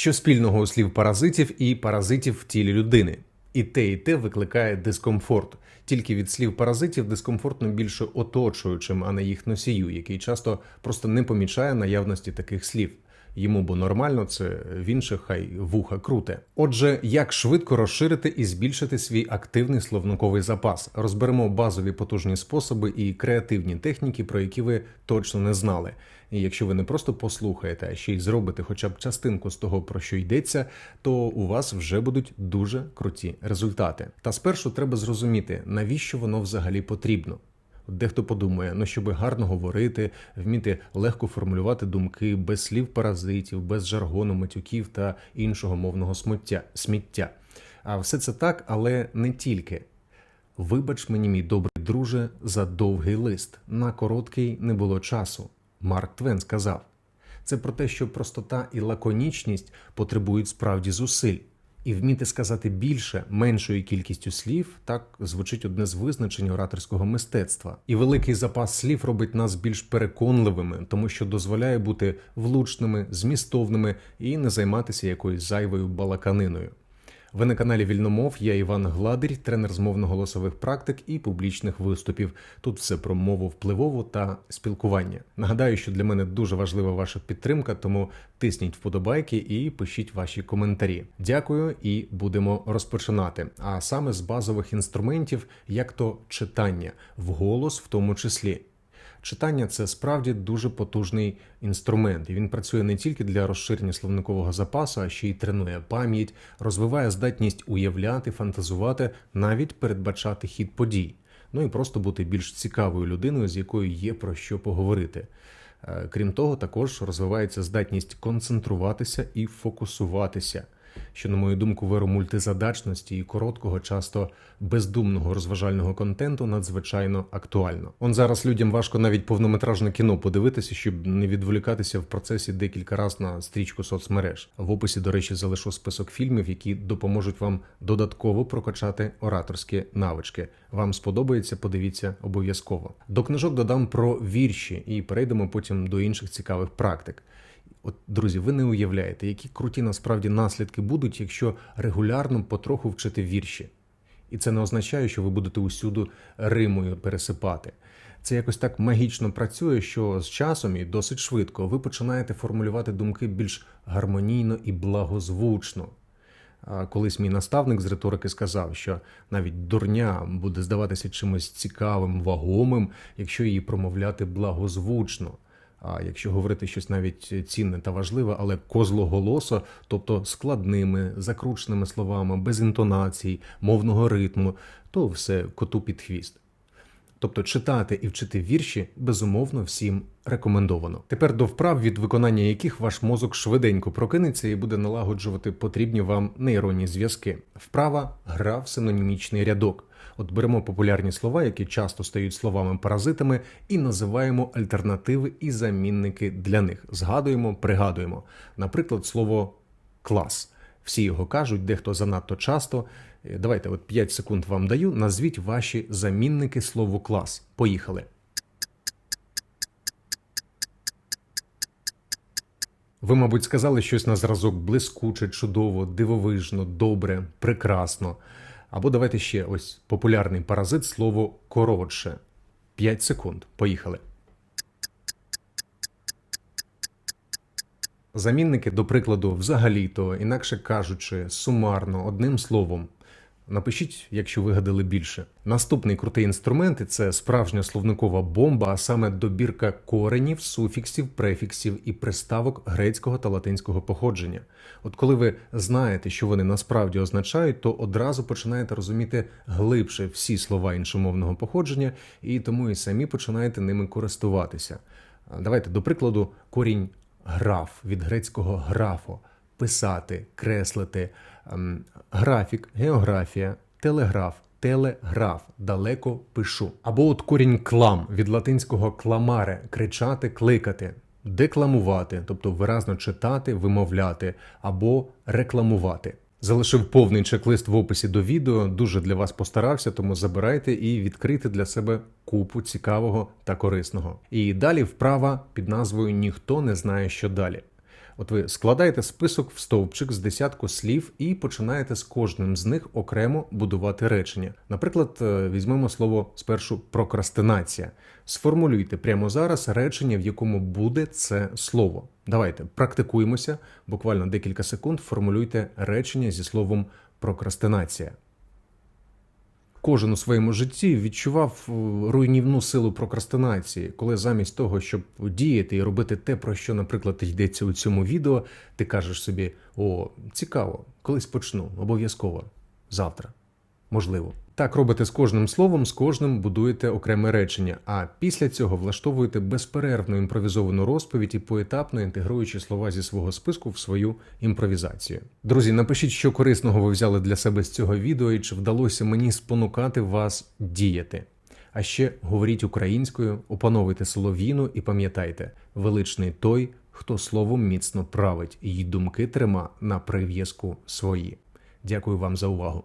Що спільного у слів паразитів і паразитів в тілі людини? І те, і те викликає дискомфорт. Тільки від слів паразитів дискомфортно більше оточуючим, а не їх носію, який часто просто не помічає наявності таких слів. Йому бо нормально, це в інших хай вуха круте. Отже, як швидко розширити і збільшити свій активний словниковий запас? Розберемо базові потужні способи і креативні техніки, про які ви точно не знали. І якщо ви не просто послухаєте, а ще й зробите хоча б частинку з того, про що йдеться, то у вас вже будуть дуже круті результати. Та спершу треба зрозуміти, навіщо воно взагалі потрібно. Дехто подумає, ну щоб гарно говорити, вміти легко формулювати думки без слів паразитів, без жаргону, матюків та іншого мовного сміття. сміття. А все це так, але не тільки. Вибач мені, мій добрий друже, за довгий лист. На короткий не було часу. Марк Твен сказав. Це про те, що простота і лаконічність потребують справді зусиль. І вміти сказати більше меншою кількістю слів так звучить одне з визначень ораторського мистецтва. І великий запас слів робить нас більш переконливими, тому що дозволяє бути влучними, змістовними і не займатися якоюсь зайвою балаканиною. Ви на каналі Вільномов, я Іван Гладирь, тренер з мовно-голосових практик і публічних виступів. Тут все про мову впливову та спілкування. Нагадаю, що для мене дуже важлива ваша підтримка, тому тисніть вподобайки і пишіть ваші коментарі. Дякую і будемо розпочинати. А саме з базових інструментів, як то читання, вголос в тому числі. Читання це справді дуже потужний інструмент, і він працює не тільки для розширення словникового запасу, а ще й тренує пам'ять, розвиває здатність уявляти, фантазувати, навіть передбачати хід подій. Ну і просто бути більш цікавою людиною, з якою є про що поговорити. Е, крім того, також розвивається здатність концентруватися і фокусуватися що, на мою думку, веру мультизадачності і короткого, часто бездумного розважального контенту надзвичайно актуально. Он зараз людям важко навіть повнометражне кіно подивитися, щоб не відволікатися в процесі декілька разів на стрічку соцмереж. В описі, до речі, залишу список фільмів, які допоможуть вам додатково прокачати ораторські навички. Вам сподобається, подивіться обов'язково. До книжок додам про вірші і перейдемо потім до інших цікавих практик. От, друзі, ви не уявляєте, які круті насправді наслідки будуть, якщо регулярно потроху вчити вірші. І це не означає, що ви будете усюди римою пересипати. Це якось так магічно працює, що з часом і досить швидко ви починаєте формулювати думки більш гармонійно і благозвучно. Колись мій наставник з риторики сказав, що навіть дурня буде здаватися чимось цікавим, вагомим, якщо її промовляти благозвучно. А якщо говорити щось навіть цінне та важливе, але козлоголосо, тобто складними, закрученими словами, без інтонацій, мовного ритму, то все коту під хвіст. Тобто читати і вчити вірші безумовно всім рекомендовано. Тепер до вправ, від виконання яких ваш мозок швиденько прокинеться і буде налагоджувати потрібні вам нейронні зв'язки. Вправа гра в синонімічний рядок. От беремо популярні слова, які часто стають словами-паразитами, і називаємо альтернативи і замінники для них. Згадуємо, пригадуємо. Наприклад, слово клас. Всі його кажуть, дехто занадто часто. Е, давайте, от 5 секунд вам даю. Назвіть ваші замінники слову клас. Поїхали. Ви, мабуть, сказали щось на зразок блискуче, чудово, дивовижно, добре, прекрасно. Або давайте ще ось популярний паразит слово коротше. 5 секунд. Поїхали. Замінники, до прикладу, взагалі-то, інакше кажучи, сумарно, одним словом. Напишіть, якщо вигадали більше. Наступний крутий інструмент це справжня словникова бомба, а саме добірка коренів, суфіксів, префіксів і приставок грецького та латинського походження. От коли ви знаєте, що вони насправді означають, то одразу починаєте розуміти глибше всі слова іншомовного походження, і тому і самі починаєте ними користуватися. Давайте, до прикладу, корінь граф від грецького графо писати, креслити, графік, географія, телеграф, телеграф, далеко пишу. Або от корінь клам від латинського кламаре кричати, кликати. Декламувати, тобто виразно читати, вимовляти або рекламувати. Залишив повний чек-лист в описі до відео. Дуже для вас постарався, тому забирайте і відкрийте для себе купу цікавого та корисного. І далі вправа під назвою Ніхто не знає, що далі. От ви складаєте список в стовпчик з десятку слів і починаєте з кожним з них окремо будувати речення. Наприклад, е, візьмемо слово спершу прокрастинація. Сформулюйте прямо зараз речення, в якому буде це слово. Давайте практикуємося. Буквально декілька секунд формулюйте речення зі словом прокрастинація. Кожен у своєму житті відчував е, руйнівну силу прокрастинації, коли замість того, щоб діяти і робити те, про що, наприклад, йдеться у цьому відео, ти кажеш собі: о, цікаво, колись почну, обов'язково, завтра, можливо. Так робите з кожним словом, з кожним будуєте окреме речення, а після цього влаштовуєте безперервну імпровізовану розповідь і поетапно інтегруючи слова зі свого списку в свою імпровізацію. Друзі, напишіть, що корисного ви взяли для себе з цього відео і чи вдалося мені спонукати вас діяти. А ще говоріть українською, опановуйте солов'їну і пам'ятайте, величний той, хто словом міцно править, і думки трима на прив'язку свої. Дякую вам за увагу.